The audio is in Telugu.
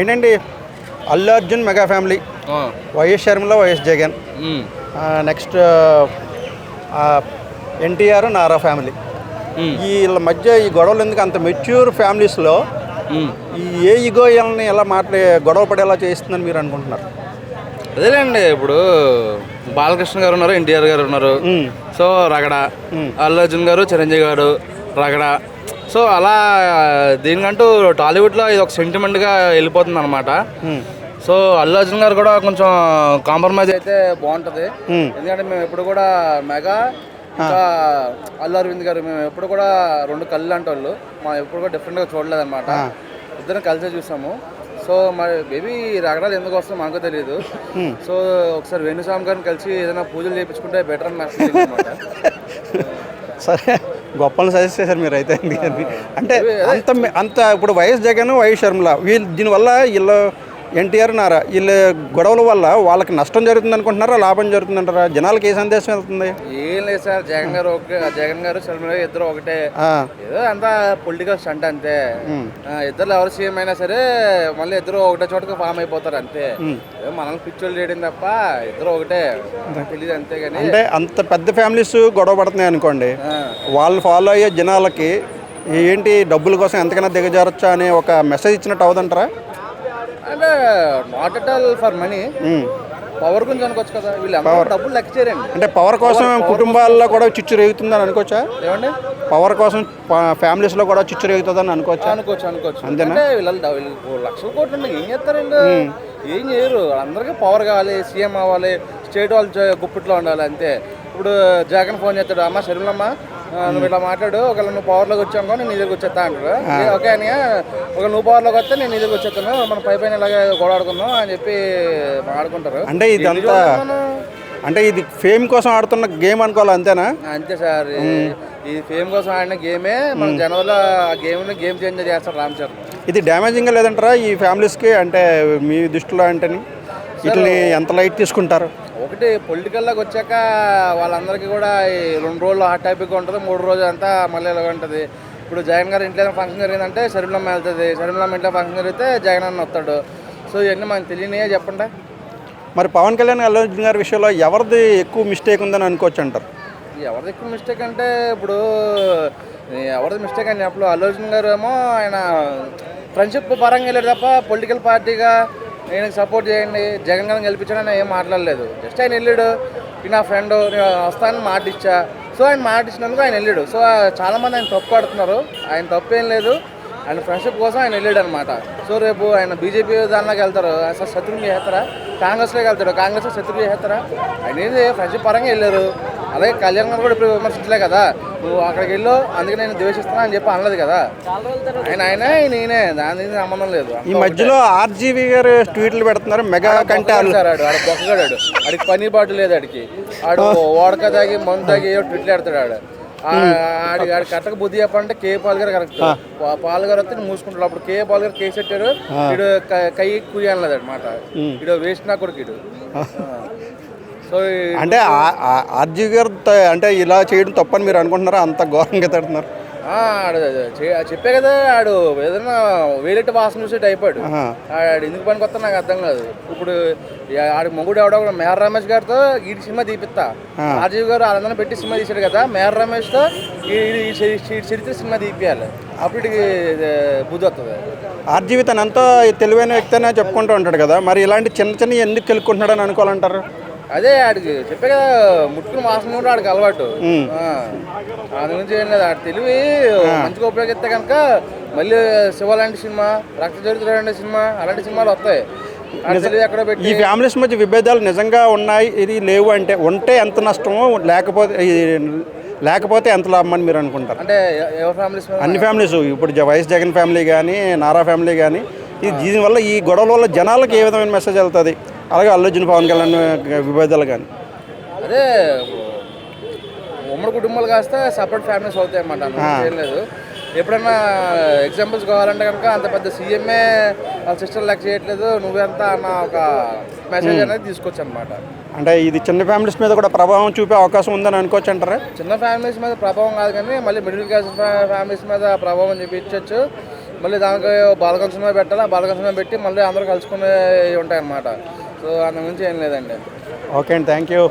ఏంటండి? Allu Arjun mega family. YS Sharmila YS Jagan. Next NTR Nara family. వీళ్ళ మధ్య ఈ గొడవలు ఎందుకు అంత మెచ్యూర్ ఫ్యామిలీస్లో. ఈ ఏ ఇగోయల్ని ఎలా మాట్లా గొడవ పడేలా చేస్తుందని మీరు అనుకుంటున్నారు? అదేలేండి ఇప్పుడు బాలకృష్ణ గారు ఉన్నారు ఎన్టీఆర్ గారు ఉన్నారు. సో రగడ. అల్లు అర్జున్ గారు చిరంజీవి గారు రగడ సో అలా దీనికంటూ టాలీవుడ్లో ఇది ఒక సెంటిమెంట్గా వెళ్ళిపోతుంది అనమాట. సో అల్లు అర్జున్ గారు కూడా కొంచెం కాంప్రమైజ్ అయితే బాగుంటుంది. ఎందుకంటే మేము ఎప్పుడు కూడా మెగా ఇంకా అల్లు అరవింద్ గారు మేము ఎప్పుడు కూడా రెండు కళ్ళు లాంటి వాళ్ళు మా ఎప్పుడు కూడా డిఫరెంట్గా చూడలేదన్నమాట. ఇద్దరం కలిసే చూసాము. సో మరి బేబీ రగడాలు ఎందుకు వస్తుందో మాకు తెలియదు సో ఒకసారి వేణుస్వామి గారిని కలిసి ఏదైనా పూజలు చేయించుకుంటే బెటర్ అని నాకు సరే. గొప్పలు సజెస్ట్ చేశారు మీరు అయితే. అంటే అంత అంత ఇప్పుడు వైఎస్ జగన్ వైఎస్ షర్మిల వీళ్ళు దీనివల్ల వీళ్ళు ఎన్టీఆర్ నారా వీళ్ళ గొడవల వల్ల వాళ్ళకి నష్టం జరుగుతుంది అనుకుంటున్నారా లాభం జరుగుతుంది అంటారా? జనాలకి ఏ సందేశం వెళ్తుంది? ఏం లేదు సార్ జగన్ గారు ఒక జగన్ గారు శర్మిల ఇద్దరు ఒకటే. ఏదో అంతా పొలిటికల్ స్టంట్ అంతే. ఇద్దరు ఎవరు సీఎం అయినా సరే మళ్ళీ ఇద్దరు ఒకటే చోటకి ఫామ్ అయిపోతారు అంతే. మనల్ని పిక్చర్లు చేయడం తప్ప ఇద్దరు ఒకటే. తెలియదు అంతే కానీ. అంటే అంత పెద్ద ఫ్యామిలీస్ గొడవ పడుతున్నాయి అనుకోండి వాళ్ళు ఫాలో అయ్యే జనాలకి ఏంటి డబ్బుల కోసం ఎంతకైనా దిగజారొచ్చా అనే ఒక మెసేజ్ ఇచ్చినట్టు అవదంటారా? అంటే not at all for money. Power గురించి అనుకోవచ్చు కదా. వీళ్ళు అందరూ డబ్బులు లెక్క చేయరండి. అంటే పవర్ కోసం కుటుంబాల్లో కూడా చిచ్చు రేగుతుందని అనుకోవచ్చా? ఏమండి? పవర్ కోసం ఫ్యామిలీస్లో కూడా చిచ్చు రేగుతుందని అనుకోవచ్చా? అనుకోవచ్చు అనుకోవచ్చు. అంతేనా? అంటే వీళ్ళు లక్షల కోట్లు ఉన్నాయి ఏం చేస్తారు వీళ్ళు ఏం చేయరు. అందరికీ పవర్ కావాలి సీఎం అవ్వాలి స్టేట్ వాళ్ళు గుప్పిట్లో ఉండాలి అంతే ఇప్పుడు జగన్ ఫోన్ చేస్తాడు అమ్మ శర్మిలమ్మ ఆ, నువ్వు ఇట్లా మాట్లాడు ఒకవేళ నువ్వు పవర్లోకి వచ్చావు నేను దగ్గర వచ్చేస్తా అంటారు. ఓకే అని ఒక నువ్వు పవర్లోకి వస్తే నేను దగ్గర వచ్చేస్తాను మనం పై పైన ఇలాగే గొడవాడుకుందాం అని చెప్పి ఆడుకుంటారు అంటే ఇదంతా అంటే ఇది ఫేమ్ కోసం ఆడుతున్న గేమ్ అనుకోవాలి అంతేనా? అంతే సార్ ఈ ఫేమ్ కోసం ఆడిన గేమే మన జనవరిలో ఆ గేమ్ని గేమ్ చేంజర్ చేస్తారు రామ్ చరణ్. ఇది డ్యామేజింగ్గా లేదంటారా ఈ ఫ్యామిలీస్కి అంటే మీ దృష్టిలో అంటేని? వీటిని ఎంత లైట్ తీసుకుంటారు? ఒకటి పొలిటికల్లోకి వచ్చాక వాళ్ళందరికీ కూడా ఈ రెండు రోజులు హాట్ టాపిక్ ఉంటుంది మూడు రోజులు అంతా మళ్ళీ ఇలా ఉంటుంది. ఇప్పుడు జగన్ గారి ఇంట్లో ఏదైనా ఫంక్షన్ జరిగిందంటే శరీరంలో వెళ్తుంది. శరీరంలో ఇంట్లో ఫంక్షన్ జరిగితే జగన్ అన్న వస్తాడు. సో ఇవన్నీ మనకు తెలియనియే చెప్పండి. మరి పవన్ కళ్యాణ్ అల్లు అర్జున్ గారి విషయంలో ఎవరిది ఎక్కువ మిస్టేక్ ఉందని అనుకోవచ్చు అంటారు? ఎవరిది ఎక్కువ మిస్టేక్ అంటే ఇప్పుడు ఎవరిది మిస్టేక్ అని చెప్పలు. అల్లు అర్జున్ గారు ఏమో ఆయన ఫ్రెండ్షిప్ పరంగా వెళ్ళాడు తప్ప పొలిటికల్ పార్టీగా నేను సపోర్ట్ చేయండి. జగన్ గారిని గెలిపించాడని ఏం మాట్లాడలేదు. జస్ట్ ఆయన వెళ్ళాడు. నా ఫ్రెండ్ నేను వస్తానని మాట ఇచ్చా సో ఆయన మాట ఇచ్చినందుకు ఆయన వెళ్ళాడు. సో చాలామంది ఆయన తప్పు పడుతున్నారు. ఆయన తప్పు ఏం లేదు. ఆయన ఫ్రెండ్షిప్ కోసం ఆయన వెళ్ళాడు అనమాట సో రేపు ఆయన బీజేపీ దానిలోకి వెళ్తారు. అసలు శత్రువుని చేస్తారా? కాంగ్రెస్లోకి వెళ్తాడు. కాంగ్రెస్ శత్రువు చేస్తారా? ఆయన ఏంది ఫ్రెండ్షిప్ పరంగా వెళ్ళారు. అలాగే కళ్యాణ్ గారు కూడా ఇప్పుడు విమర్శించలే కదా. నువ్వు అక్కడికి వెళ్ళు అందుకే నేను ద్వేషిస్తున్నా అని చెప్పి అనలేదు కదా. ఆయన ఆయనే నేనే దాని సంబంధం లేదు. ఈ మధ్యలో ఆర్జీవి గారు ట్వీట్లు పెడుతున్నారు మెగా కంటే అల్లు సార్ ఆడు ఆడు బొక్కగాడు ఆడికి పని పాటు లేదు ఆడికి. ఆడు ఓడక తాగి మందు తాగి ట్విట్లు ఆడతాడు ఆడు. ఆడి ఆడి కరెక్ట్గా బుద్ధి చెప్పాలంటే కే పాల్ గారు కరెక్ట్. పాల్ గారు వస్తే మూసుకుంటాడు. అప్పుడు కే పాల్ గారు కేసు పెట్టారు ఇడు క- కై కుయ్యి అనలేదు అనమాట ఇడు వేస్ట్ నా కొడుకు ఇడు అంటే ఆ- ఆ- ఆర్జీవి గారు అంటే ఇలా చేయడం తప్పని మీరు అనుకుంటున్నారా? అంత ఘోరంగా తిడుతున్నారు. చెప్పే కదా ఆడు ఏదైనా వేరేటి వాసన చూసేటి అయిపోయాడు. ఆడు. ఎందుకు పనికి వస్తా నాకు అర్థం కాదు. ఇప్పుడు ఆడి మొగుడు ఎవడో మేహర్ రమేష్ గారితో ఈ సినిమా తీపిస్తా. రాజీవ్ గారు వాళ్ళందరూ పెట్టి సినిమా తీశాడు కదా మేహర్ రమేష్తో చరిత్ర సినిమా తీపియాలి. అప్పుడు బుద్ధి వస్తుంది ఆర్జీవి తను ఎంతో తెలివైన వ్యక్తి అని చెప్పుకుంటూ ఉంటాడు కదా. మరి ఇలాంటి చిన్న చిన్న ఎందుకు కెలుక్కుంటున్నాడని అనుకోవాలంటారు? అదే ఆడికి చెప్పే కదా ముట్టుకుని కూడా ఆడికి అలవాటు. ఆ. దాని గురించి ఏం లేదు ఆడి తెలివి మంచిగా ఉపయోగిస్తే కనుక మళ్ళీ శివ లాంటి సినిమా రక్త చరిత్ర లాంటి సినిమా అలాంటి సినిమాలు వస్తాయి. ఈ ఫ్యామిలీస్ మధ్య విభేదాలు నిజంగా ఉన్నాయి ఇది లేవు అంటే ఉంటే ఎంత నష్టమో లేకపోతే లేకపోతే ఎంత లాభం అని మీరు అనుకుంటారు? అంటే ఫ్యామిలీస్ అన్ని ఫ్యామిలీస్ ఇప్పుడు వైఎస్ జగన్ ఫ్యామిలీ కానీ నారా ఫ్యామిలీ కానీ దీనివల్ల ఈ గొడవల వల్ల జనాలకు ఏ విధమైన మెసేజ్ వెళ్తుంది? అలాగే అల్లు అర్జున్ పవన్ కళ్యాణ్ విభేదాలు కానీ. అదే ఉమ్మడి కుటుంబాలు కాస్తే సపరేట్ ఫ్యామిలీస్ అవుతాయి అన్నమాట ఏం లేదు. ఎప్పుడన్నా ఎగ్జాంపుల్స్ కావాలంటే కనుక అంత పెద్ద సీఎంఏ వాళ్ళ సిస్టర్ లెక్క చేయట్లేదు నువ్వెంత అన్న ఒక మెసేజ్ అనేది తీసుకొచ్చు అనమాట అంటే ఇది చిన్న ఫ్యామిలీస్ మీద కూడా ప్రభావం చూపే అవకాశం ఉందని అనుకోవచ్చు అంటారా? చిన్న ఫ్యామిలీస్ మీద ప్రభావం కాదు కానీ మళ్ళీ మిడిల్ క్లాస్ ఫ్యామిలీస్ మీద ప్రభావం చూపించవచ్చు మళ్ళీ దానికి బాలకం సినిమా పెట్టాలి? ఆ బాలకం సినిమా పెట్టి మళ్ళీ అందరూ కలుసుకునే ఉంటాయి అన్నమాట సో అంత గురించి ఏం లేదండి. ఓకే అండి థ్యాంక్ యూ.